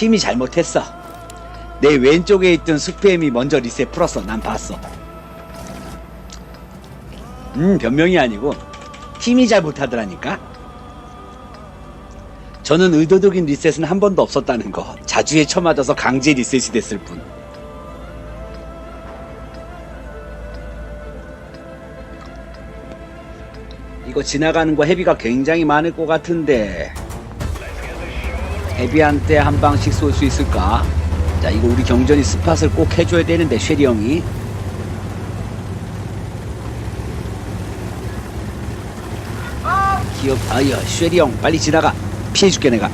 팀이 잘못했어. 내 왼쪽에 있던 스팸이 먼저 리셋 풀었어. 난 봤어. 음, 변명이 아니고 팀이 잘못하더라니까. 저는 의도적인 리셋은 한 번도 없었다는 거. 자주에 쳐맞아서 강제 리셋이 됐을 뿐. 이거 지나가는 거 헤비가 굉장히 많을 것 같은데 헤비한테 한 방씩 쏠 수 있을까? 자 이거 우리 경전이 스팟을 꼭 해줘야 되는데 쉐리 형이. 기업 아야 쉐리 형 빨리 지나가. 피해줄게 내가.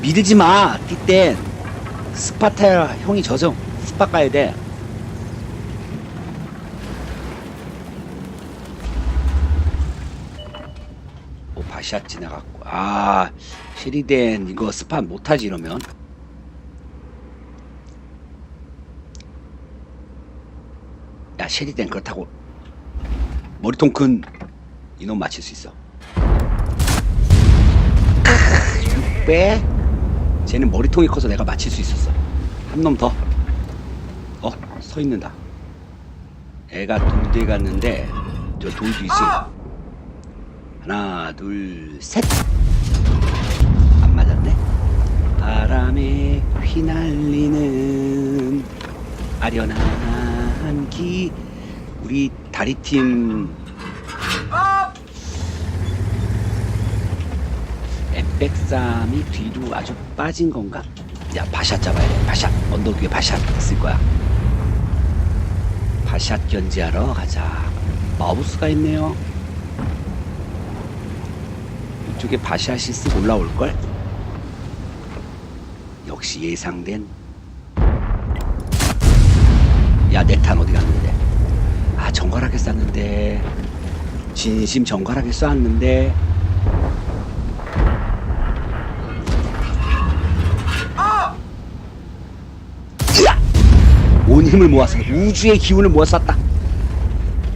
믿지 마 띠땐 스파타야 형이 저정 스팟 가야 돼. 오 바샷 지나갔고 아 쉐리덴 이거 스팟 못하지 이러면? 야 쉐리덴 그렇다고 머리통 큰 이놈 맞힐 수 있어. 빼 쟤는 머리통이 커서 내가 맞힐 수 있었어. 한 놈 더. 어 서 있는다. 애가 돌대 갔는데 저 돌도 있어 하나 둘 셋. 안 맞았네. 바람에 휘날리는 아련한 기. 우리 다리팀. 엠백삼이 뒤로 아주 빠진 건가? 야 바샷 잡아야 돼 바샷 언덕 위에 바샷 있을 거야. 바샷 견제하러 가자. 마우스가 있네요 이쪽에 쓱 올라올걸? 역시 예상된. 야 내 탄 어디 갔는데? 아 정갈하게 쐈는데. 진심 정갈하게 으악! 온 힘을 모아서 우주의 기운을 모아 쐈다.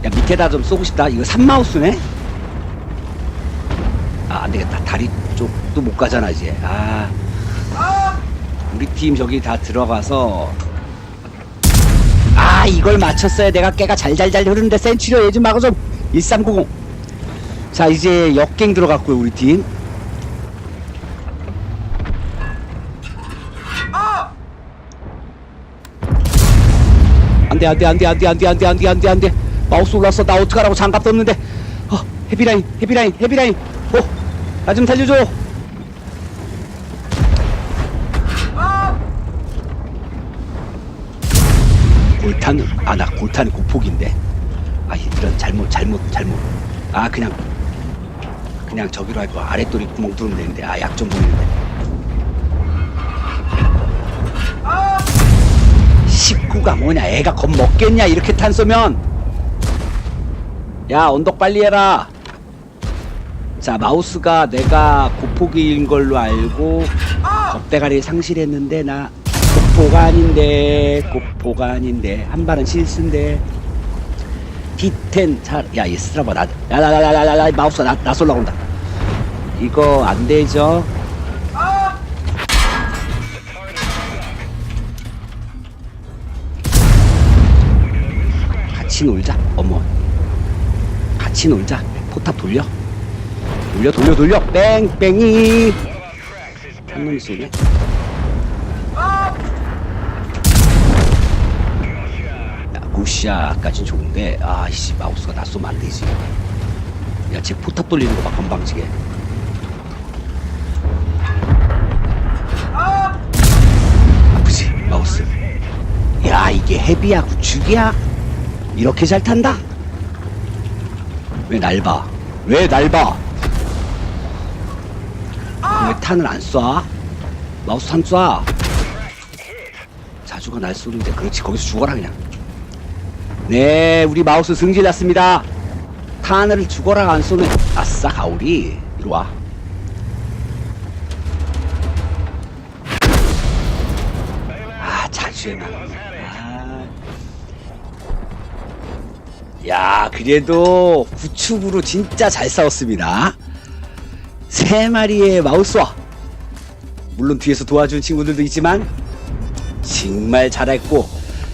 야 밑에다 좀 쏘고 싶다. 이거 산마우스네 되겠다. 다리 쪽도 못 가잖아 이제. 아. 우리 팀 저기 다 들어가서. 아 이걸 맞췄어야 내가 깨가 잘잘잘 흐르는데 센츄리어 얘좀 막아줘. 1390 자 이제 역갱 들어갔고요 우리 팀. 안돼 안돼 안돼 안돼 안돼 안돼 안돼 안돼 안돼. 마우스 올랐어. 나 어떡하라고 장갑도 없는데. 어 헤비라인 헤비라인 헤비라인. 어 나 좀 살려줘. 골탄 아나 골탄이 고폭인데. 아 이런 잘못 잘못 잘못. 아 그냥 그냥 저기로 할거 아랫돌이 구멍 뚫으면 되는데. 아 약 좀 보이는데. 식구가 뭐냐? 애가 겁 먹겠냐? 이렇게 탄 쏘면. 야 언덕 빨리 해라 자 마우스가 내가 고폭인 걸로 알고 겁대가리 상실했는데 나 고포가 아닌데 고포가 아닌데 한 발은 실수인데. D10 차야 이 스트라바 나야야야야야 마우스가 나, 나 쏠라 온다. 이거 안 되죠? 같이 놀자 어머. 같이 놀자. 포탑 돌려 돌려 돌려 돌려. 뺑뺑이. 한놈 쏘네. 야, 구샤까진 좋은데 아이씨 마우스가 나 쏘면 안 되지 야쟤 포탑 돌리는 거봐 건방지게. 아프지 마우스. 야 이게 헤비야 구축이야? 이렇게 잘 탄다? 왜 날 봐? 왜 날 봐? 왜 탄을 안 쏴? 마우스 탄 쏴. 자주가 날 쏘는데 그렇지 거기서 죽어라 그냥. 네 우리 마우스 승질 났습니다. 탄을 죽어라 안 쏘는 아싸 가오리 이리 와. 아 자주에만. 아. 야 그래도 구축으로 진짜 잘 싸웠습니다. 세 마리의 마우스와 물론 뒤에서 도와준 친구들도 있지만 정말 잘했고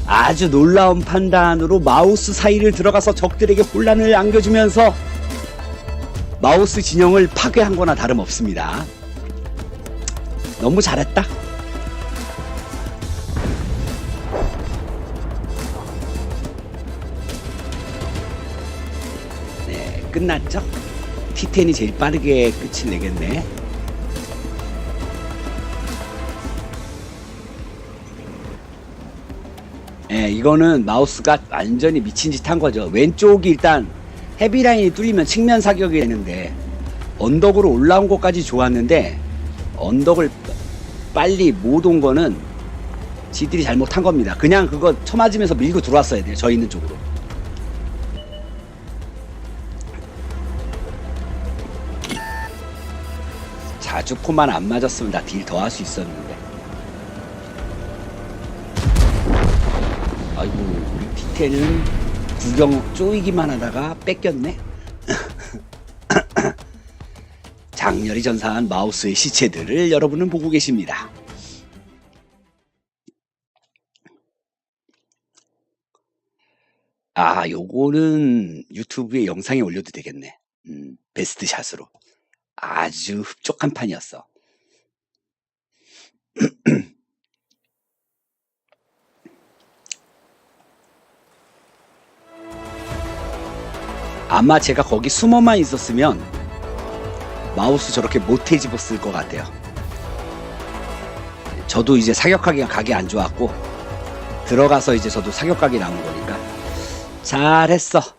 아주 놀라운 판단으로 마우스 사이를 들어가서 적들에게 혼란을 안겨주면서 마우스 진영을 파괴한 거나 다름없습니다. 너무 잘했다. 네, 끝났죠? T10이 제일 빠르게 끝을 내겠네. 예, 이거는 마우스가 완전히 미친 짓 한 거죠. 왼쪽이 일단 헤비라인이 뚫리면 측면 사격이 되는데 언덕으로 올라온 것까지 좋았는데 언덕을 빨리 못 온 거는 지들이 잘못한 겁니다. 그냥 그거 쳐맞으면서 밀고 들어왔어야 돼요. 저 있는 쪽으로. 주포만 안 맞았으면 나 딜 더 할 수 있었는데. 아이고 우리 디테는 구경 쪼이기만 하다가 뺏겼네. 장렬히 전사한 마우스의 시체들을 여러분은 보고 계십니다. 아, 요거는 유튜브에 영상에 올려도 되겠네. 음, 베스트 샷으로. 아주 흡족한 판이었어. 아마 제가 거기 숨어만 있었으면 마우스 저렇게 못 해집었을 것 같아요. 저도 이제 사격하기가 각이 안 좋았고 들어가서 이제 저도 사격각이 나온 거니까 잘했어.